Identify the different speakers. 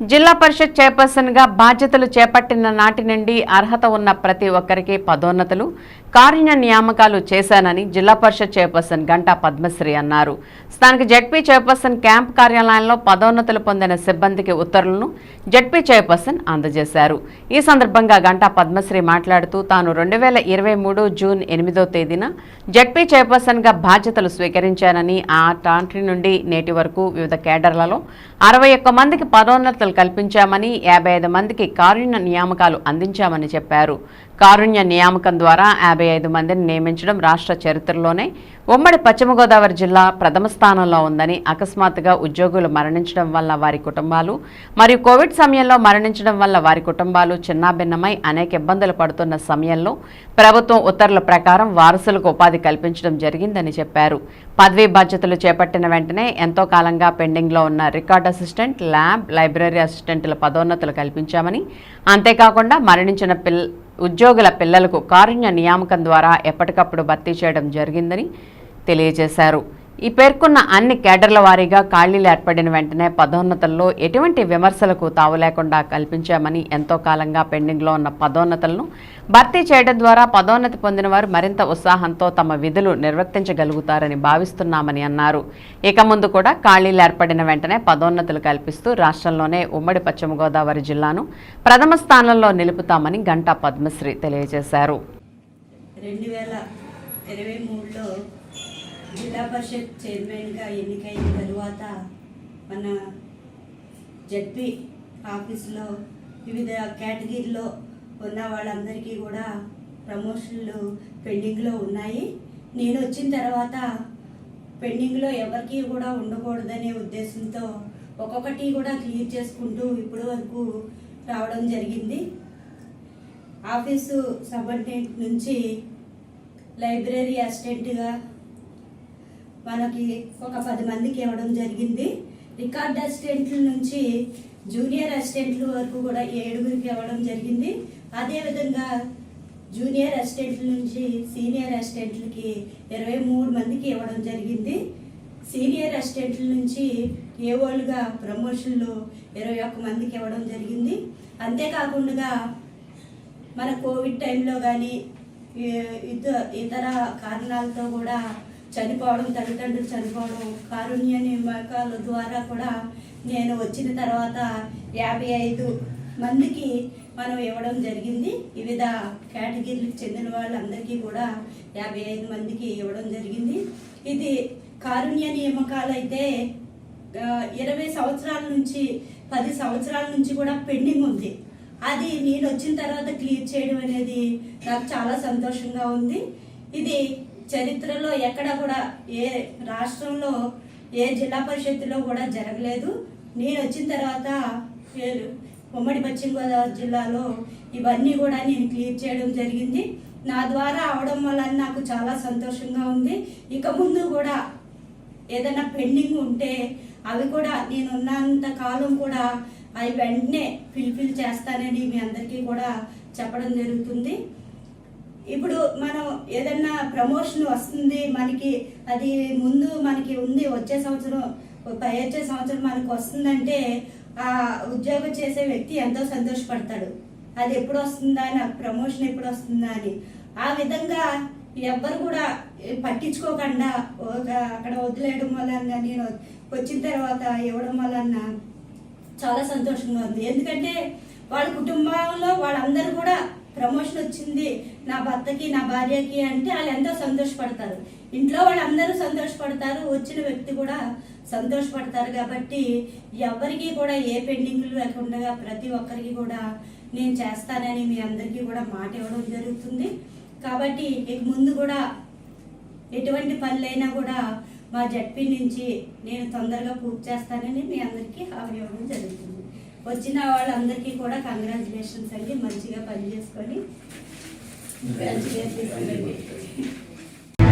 Speaker 1: జిల్లా పరిషత్ చైర్పర్సన్గా బాధ్యతలు చేపట్టిన నాటి నుండి అర్హత ఉన్న ప్రతి ఒక్కరికి పదోన్నతులు కారుణ్య నియామకాలు చేశానని జిల్లా పరిషత్ చైర్పర్సన్ గంటా పద్మశ్రీ అన్నారు. స్థానిక జడ్పీ చైర్పర్సన్ క్యాంప్ కార్యాలయంలో పదోన్నతులు పొందిన సిబ్బందికి ఉత్తర్వులను జడ్పీ చైర్పర్సన్ అందజేశారు. ఈ సందర్భంగా గంటా పద్మశ్రీ మాట్లాడుతూ తాను రెండు వేల ఇరవై మూడు జూన్ ఎనిమిదో తేదీన జడ్పీ చైర్పర్సన్గా బాధ్యతలు స్వీకరించానని ఆ టాంట్రీ నుండి నేటి వరకు వివిధ కేడర్లలో అరవై ఒక్క మందికి పదోన్నతులు కల్పించామని యాభై ఐదు మందికి కారుణ్య నియామకాలు అందించామని చెప్పారు. కారుణ్య నియామకం ద్వారా యాభై ఐదు మందిని నియమించడం రాష్ట్ర చరిత్రలోనే ఉమ్మడి పశ్చిమ గోదావరి జిల్లా ప్రథమ స్థానంలో ఉందని అకస్మాత్తుగా ఉద్యోగులు మరణించడం వల్ల వారి కుటుంబాలు మరియు కోవిడ్ సమయంలో మరణించడం వల్ల వారి కుటుంబాలు చిన్నాభిన్నమై అనేక ఇబ్బందులు పడుతున్న సమయంలో ప్రభుత్వం ఉత్తర్వుల ప్రకారం వారసులకు ఉపాధి కల్పించడం జరిగిందని చెప్పారు. పదవీ బాధ్యతలు చేపట్టిన వెంటనే ఎంతో కాలంగా పెండింగ్లో ఉన్న రికార్డ్ అసిస్టెంట్ ల్యాబ్ లైబ్రరీ అసిస్టెంట్ల పదోన్నతులు కల్పించామని. అంతేకాకుండా మరణించిన పిల్ ఉద్యోగుల పిల్లలకు కారుణ్య నియామకం ద్వారా ఎప్పటికప్పుడు భర్తీ చేయడం జరిగిందని తెలియజేశారు. ఈ పేర్కొన్న అన్ని కేడర్ల వారీగా ఖాళీలు ఏర్పడిన వెంటనే పదోన్నతుల్లో ఎటువంటి విమర్శలకు తావు లేకుండా కల్పించామని ఎంతో కాలంగా పెండింగ్లో ఉన్న పదోన్నతులను భర్తీ చేయడం ద్వారా పదోన్నతి పొందిన వారు మరింత ఉత్సాహంతో తమ విధులు నిర్వర్తించగలుగుతారని భావిస్తున్నామని అన్నారు. ఇక ముందు కూడా ఖాళీలు ఏర్పడిన వెంటనే పదోన్నతులు కల్పిస్తూ రాష్ట్రంలోనే ఉమ్మడి పశ్చిమ గోదావరి జిల్లాను ప్రథమ స్థానంలో నిలుపుతామని గంటా పద్మశ్రీ తెలియజేశారు.
Speaker 2: రెండు వేల ఇరవై మూడులో జిల్లా పరిషత్ చైర్మన్గా ఎన్నికైన తరువాత మన జడ్పీ ఆఫీసులో వివిధ కేటగిరీలో ఉన్న వాళ్ళందరికీ కూడా ప్రమోషన్లు పెండింగ్లో ఉన్నాయి. నేను వచ్చిన తర్వాత పెండింగ్లో ఎవరికి కూడా ఉండకూడదనే ఉద్దేశంతో ఒక్కొక్కటి కూడా క్లియర్ చేసుకుంటూ ఇప్పటి వరకు రావడం జరిగింది. ఆఫీసు సబార్డినేట్ నుంచి లైబ్రరీ అసిస్టెంట్గా మనకి ఒక పది మందికి ఇవ్వడం జరిగింది. రికార్డ్ అసిస్టెంట్ల నుంచి జూనియర్ అసిస్టెంట్ల వరకు కూడా ఏడుగురికి ఇవ్వడం జరిగింది. అదేవిధంగా జూనియర్ అసిస్టెంట్ల నుంచి సీనియర్ అసిస్టెంట్లకి ఇరవై మూడు మందికి ఇవ్వడం జరిగింది. సీనియర్ అసిస్టెంట్ల నుంచి ఏవోలుగా ప్రమోషన్లు ఇరవై ఒక్క మందికి ఇవ్వడం జరిగింది. అంతేకాకుండా మన కోవిడ్ టైంలో కానీ ఇతర ఇతర కారణాలతో కూడా చనిపోవడం తల్లిదండ్రులు చనిపోవడం కారుణ్య నియామకాల ద్వారా కూడా నేను వచ్చిన తర్వాత యాభై ఐదు మందికి మనం ఇవ్వడం జరిగింది. వివిధ కేటగిరీలకు చెందిన వాళ్ళందరికీ కూడా యాభై ఐదు మందికి ఇవ్వడం జరిగింది. ఇది కారుణ్య నియామకాలు అయితే ఇరవై సంవత్సరాల నుంచి పది సంవత్సరాల నుంచి కూడా పెండింగ్ ఉంది. అది నేను వచ్చిన తర్వాత క్లియర్ చేయడం అనేది నాకు చాలా సంతోషంగా ఉంది. ఇది చరిత్రలో ఎక్కడ కూడా ఏ రాష్ట్రంలో ఏ జిల్లా పరిషత్తులో కూడా జరగలేదు. నేను వచ్చిన తర్వాత ఉమ్మడి పశ్చిమ గోదావరి జిల్లాలో ఇవన్నీ కూడా నేను క్లియర్ చేయడం జరిగింది. నా ద్వారా అవడం వల్ల నాకు చాలా సంతోషంగా ఉంది. ఇక ముందు కూడా ఏదైనా పెండింగ్ ఉంటే అవి కూడా నేను ఉన్నంత కాలం కూడా అవి వెంటనే ఫిల్ఫిల్ చేస్తానని మీ అందరికీ కూడా చెప్పడం జరుగుతుంది. ఇప్పుడు మనం ఏదన్నా ప్రమోషన్ వస్తుంది మనకి అది ముందు మనకి ఉంది వచ్చే సంవత్సరం పై వచ్చే సంవత్సరం మనకు వస్తుందంటే ఆ ఉద్యోగం చేసే వ్యక్తి ఎంతో సంతోషపడతాడు. అది ఎప్పుడు వస్తుందా నాకు ప్రమోషన్ ఎప్పుడు వస్తుందా అని. ఆ విధంగా ఎవ్వరు కూడా పట్టించుకోకుండా ఒక అక్కడ వదిలేయడం వలన నేను వచ్చిన తర్వాత ఇవ్వడం వలన చాలా సంతోషంగా ఉంది. ఎందుకంటే వాళ్ళ కుటుంబంలో వాళ్ళందరూ ప్రమోషన్ వచ్చింది నా భర్తకి నా భార్యకి అంటే వాళ్ళు ఎంతో సంతోషపడతారు. ఇంట్లో వాళ్ళందరూ సంతోషపడతారు వచ్చిన వ్యక్తి కూడా సంతోషపడతారు కాబట్టి ఎవరికి కూడా ఏ పెండింగ్లు లేకుండా ప్రతి ఒక్కరికి కూడా నేను చేస్తానని మీ అందరికీ కూడా మాట ఇవ్వడం జరుగుతుంది. కాబట్టి ఇక ముందు కూడా ఎటువంటి పనులైనా కూడా మా జడ్పీ నుంచి నేను తొందరగా పూర్తి చేస్తానని మీ అందరికీ హామీ ఇవ్వడం జరుగుతుంది. వచ్చిన వాళ్ళందరికీ కూడా కంగ్రాచులేషన్స్ అండి. మంచిగా పని చేసుకొని మంచిగా తీసుకురండి